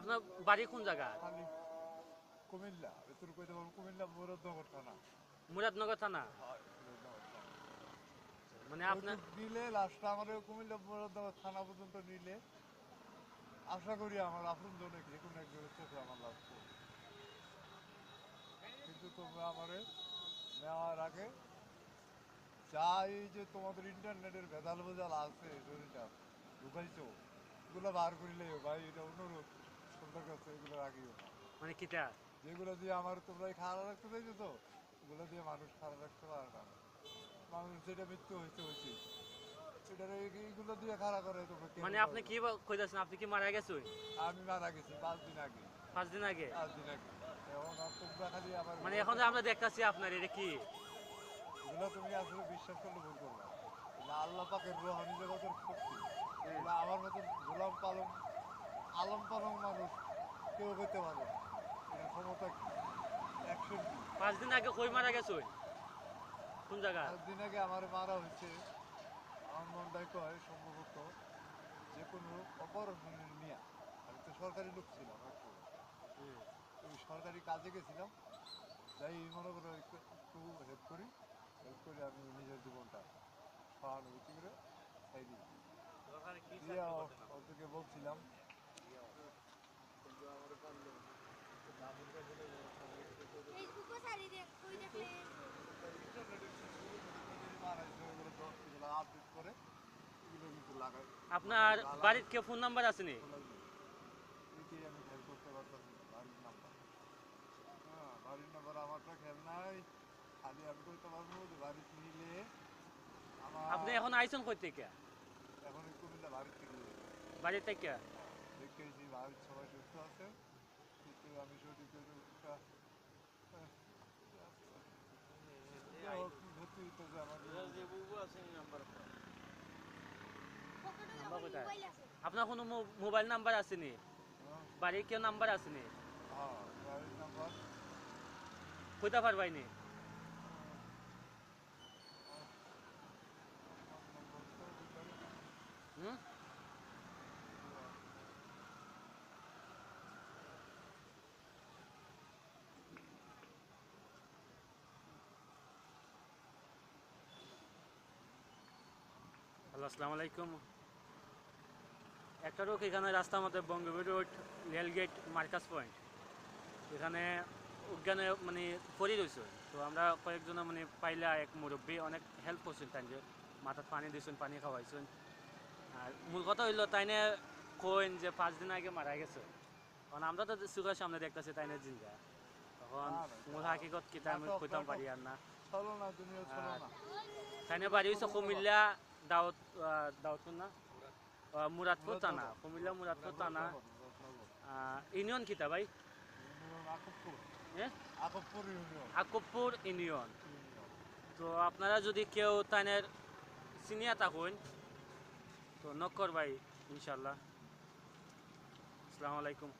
আপনার বাড়ি কোন জায়গা? কুমিল্লা তোর কইতে পারব কুমিল্লা মুরাদনগর থানা। মুরাদনগর থানা। মানে আপনার ওইটুক নিলে লাস্টটা আমাদের কুমিল্লা মুরাদনগর থানা পর্যন্ত নিলে আশা করি আমার আপন জনে যে কোনো একজনের চোখে আমার লাভ কিন্তু তোমরা আমারে নেওয়ার আগে এই যে তোমাদের ইন্টারনেটের ভেজাল ভেজাল আছে শরীরটা ঢুকাইছো এগুলো বার করিলে ভাই এটা অনুরোধ। তোমাদের কাছে এগুলো রাখিও না। মানে কিটা যেগুলো দিয়ে আমার তোমরা খারাপ রাখতে চাইছো তো এগুলো দিয়ে মানুষ খারাপ রাখতে পারে না। মানুষ যেটা মৃত্যু হয়েছে হয়েছে। এটার এইগুলো দিয়ে খারাপ করে তোমরা মানে আপনি? কি কইতাছেন আপনি কি মারা গেছেন? আমি মারা গেছি পাঁচ দিন আগে। পাঁচ দিন আগে? পাঁচ দিন আগে। এখন তোমরা খালি আমার মানে এখন আমরা দেখতাছি আপনার এটা কি? এগুলো তুমি আসলে বিশ্বাস করলে ভুল করবে। আল্লাহ পাকের রোহানি জগতের শক্তি। আমার মতন গোলাম পালন আলম পালন মানুষ কেউ হইতে পারে ক্ষমতা একশো পাঁচ দিন আগে কই মারা গেছেন কোন জায়গা? পাঁচ দিন আগে আমার মারা হয়েছে। আমার মনটাই কয় সম্ভবত যে কোনো অপরাধনের নিয়ে আমি তো সরকারি লোক ছিলাম ওই সরকারি কাজে গেছিলাম। যাই মনে করে একটু হেল্প করি। হেল্প করে আমি নিজের জীবনটা সহানুভূতি করে খাই দিই ওদেরকে বলছিলাম ফেসবুকও সারি দেখ কই দেখলে আপডেট করে এগুলো কিন্তু লাগাই আপনার বাড়ির কে ফোন নাম্বার আছে নি আমি খেয়াল করতে পারতাম না, বাড়ির নাম্বার আমারটা খেয়াল নাই খালি আমি পারব যে বাড়ি নিলে আপনি এখন আইছেন কই থেকে? এখন এই কুমিল্লা বাড়ির থেকে। বাড়ি থেকে? দেখতেছি বাড়ির সবাই সুস্থ আছে। কিন্তু আমি সঠিক একটা ভর্তি আমার আপনার কোনো মোবাইল নাম্বার আছে নি হ্যাঁ, বাড়ির কেউ নাম্বার আছে নি? হ্যাঁ বাড়ির নাম্বার কইতে পারবাই নি হুম হ্যালো, আসসালামু আলাইকুম। একটা রোগ এখানে রাস্তার মধ্যে Bangabir road, rail gate, Marcus point. এখানে উদ্যানে মানে পরি রয়েছে। তো আমরা কয়েকজনে মানে পাইলা এক মুরব্বী অনেক হেল্প করছেন তাই যে মাথার পানি দিয়েছেন, পানি খাওয়াইছেন। আর মূল কথা হইল, তাইনে কইন যে পাঁচ দিন আগে মারা গেছে। কারণ আমরা তো সুখের সামনে দেখতেছি তাইনে জিন্দা। তখন না, না, মূল হাকিকত কি আমি কইতাম পারি আর না চলো না দুনিয়া চলো না তাইনে বাড়ি হয়েছে কুমিল্লা দাউদ দাউদপুর না মুরাদপুর থানা মুরাদনগর। কুমিল্লা মুরাদপুর থানা। ইউনিয়ন কিতা ভাই? আকবপুর ইউনিয়ন। তো আপনারা যদি কেউ তাইনের সিনিয়া থাকুন তো নক করবাই ইনশাল্লাহ আসসালামু আলাইকুম।